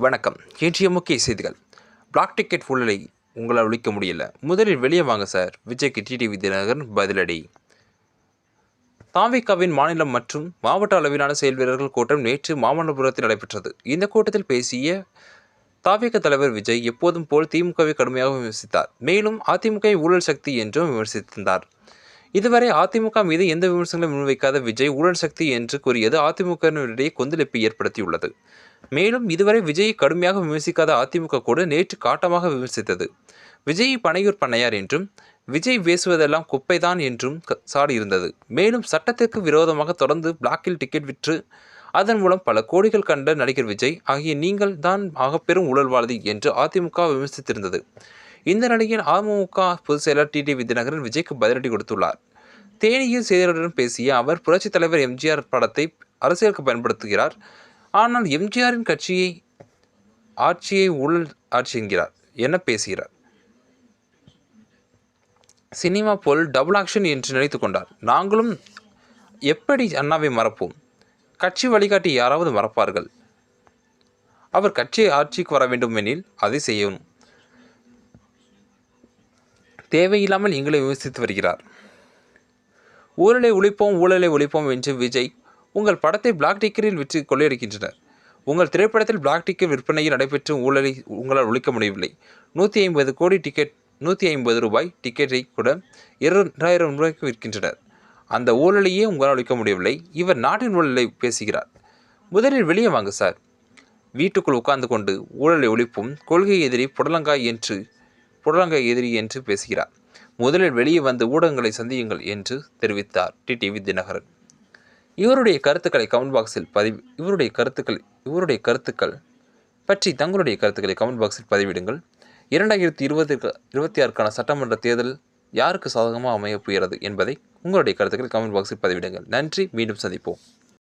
வணக்கம். இன்றைய முக்கிய செய்திகள். பிளாக் டிக்கெட் ஊழலை உங்களால் ஒழிக்க முடியல. முதலில் வெளியே வாங்க சார் விஜய்க்கு டிடிவி தினகரன் பதிலடி. தாவிகாவின் மாநிலம் மற்றும் மாவட்ட அளவிலான செயல் வீரர்கள் கூட்டம் நேற்று மாமல்லபுரத்தில் நடைபெற்றது. இந்த கூட்டத்தில் பேசிய தாவிக தலைவர் விஜய் எப்போதும் போல் திமுகவை கடுமையாக விமர்சித்தார். மேலும் அதிமுகவை ஊழல் சக்தி என்றும் விமர்சித்திருந்தார். இதுவரை அதிமுக மீது எந்த விமர்சனங்களும் முன்வைக்காத விஜய் ஊழல் சக்தி என்று கூறியது அதிமுகவினரிடையே கொந்தளிப்பை ஏற்படுத்தியுள்ளது. மேலும் இதுவரை விஜயை கடுமையாக விமர்சிக்காத அதிமுக கூட நேற்று காட்டமாக விமர்சித்தது. விஜய் பனையூர் பண்ணையார் என்றும் விஜய் பேசுவதெல்லாம் குப்பைதான் என்றும் சாடி சாடியிருந்தது. மேலும் சட்டத்திற்கு விரோதமாக தொடர்ந்து பிளாக்கில் டிக்கெட் விற்று அதன் மூலம் பல கோடிகள் கண்ட நடிகர் விஜய் ஆகிய நீங்கள் தான் ஆகப்பெரும் ஊழல்வாதி என்று அதிமுக விமர்சித்திருந்தது. இந்த நிலையில் அமமுக பொதுச் செயலர் டிடிவி தினகரன் விஜய்க்கு பதிலடி கொடுத்துள்ளார். தேனியில் செய்தியாளர்களிடம் பேசிய அவர் புரட்சித் தலைவர் எம்ஜிஆர் படத்தை அரசியலுக்கு பயன்படுத்துகிறார். ஆனால் எம்ஜிஆரின் கட்சியை ஆட்சியை ஊழல் ஆட்சி என்கிறார் என பேசுகிறார். சினிமா போல் டபுள் ஆக்ஷன் என்று நினைத்து கொண்டார். நாங்களும் எப்படி அண்ணாவை மறப்போம்? கட்சி வழிகாட்டி யாராவது மறப்பார்கள்? அவர் கட்சி ஆட்சிக்கு வர வேண்டும் எனில் அதை செய்யணும். தேவையில்லாமல் எங்களை விமர்சித்து வருகிறார். ஊழலை ஒழிப்போம் ஊழலை ஒழிப்போம் என்று விஜய் உங்கள் படத்தை பிளாக் டிக்கரில் விற்று கொள்ளையடிக்கின்றனர். உங்கள் திரைப்படத்தில் பிளாக் டிக்கெட் விற்பனையில் நடைபெற்று ஊழலை உங்களால் ஒழிக்க முடியவில்லை. நூற்றி ஐம்பது கோடி டிக்கெட் நூற்றி ஐம்பது ரூபாய் டிக்கெட்டை கூட இரண்டாயிரம் ரூபாய்க்கு விற்கின்றனர். அந்த ஊழலையே உங்களால் ஒழிக்க முடியவில்லை. இவர் நாட்டின் ஊழலை பேசுகிறார். முதலில் வெளியே வாங்க சார். வீட்டுக்குள் உட்கார்ந்து கொண்டு ஊழலை ஒழிப்பும் கொள்கை எதிரி புடலங்காய் என்று புடலங்காய் எதிரி என்று பேசுகிறார். முதலில் வெளியே வந்து ஊடகங்களை சந்தியுங்கள் என்று தெரிவித்தார் டிடிவி தினகரன் இவருடைய கருத்துக்களை கமெண்ட் பாக்ஸில் பதிவு இவருடைய கருத்துக்கள் இவருடைய கருத்துக்கள் பற்றி தங்களுடைய கருத்துக்களை கமெண்ட் பாக்ஸில் பதிவிடுங்கள். இரண்டாயிரத்தி இருபது இருபத்தி ஆறுக்கான சட்டமன்ற தேர்தல் யாருக்கு சாதகமாக அமையப் போகிறது என்பதை உங்களுடைய கருத்துக்களை கமெண்ட் பாக்ஸில் பதிவிடுங்கள். நன்றி மீண்டும் சந்திப்போம்.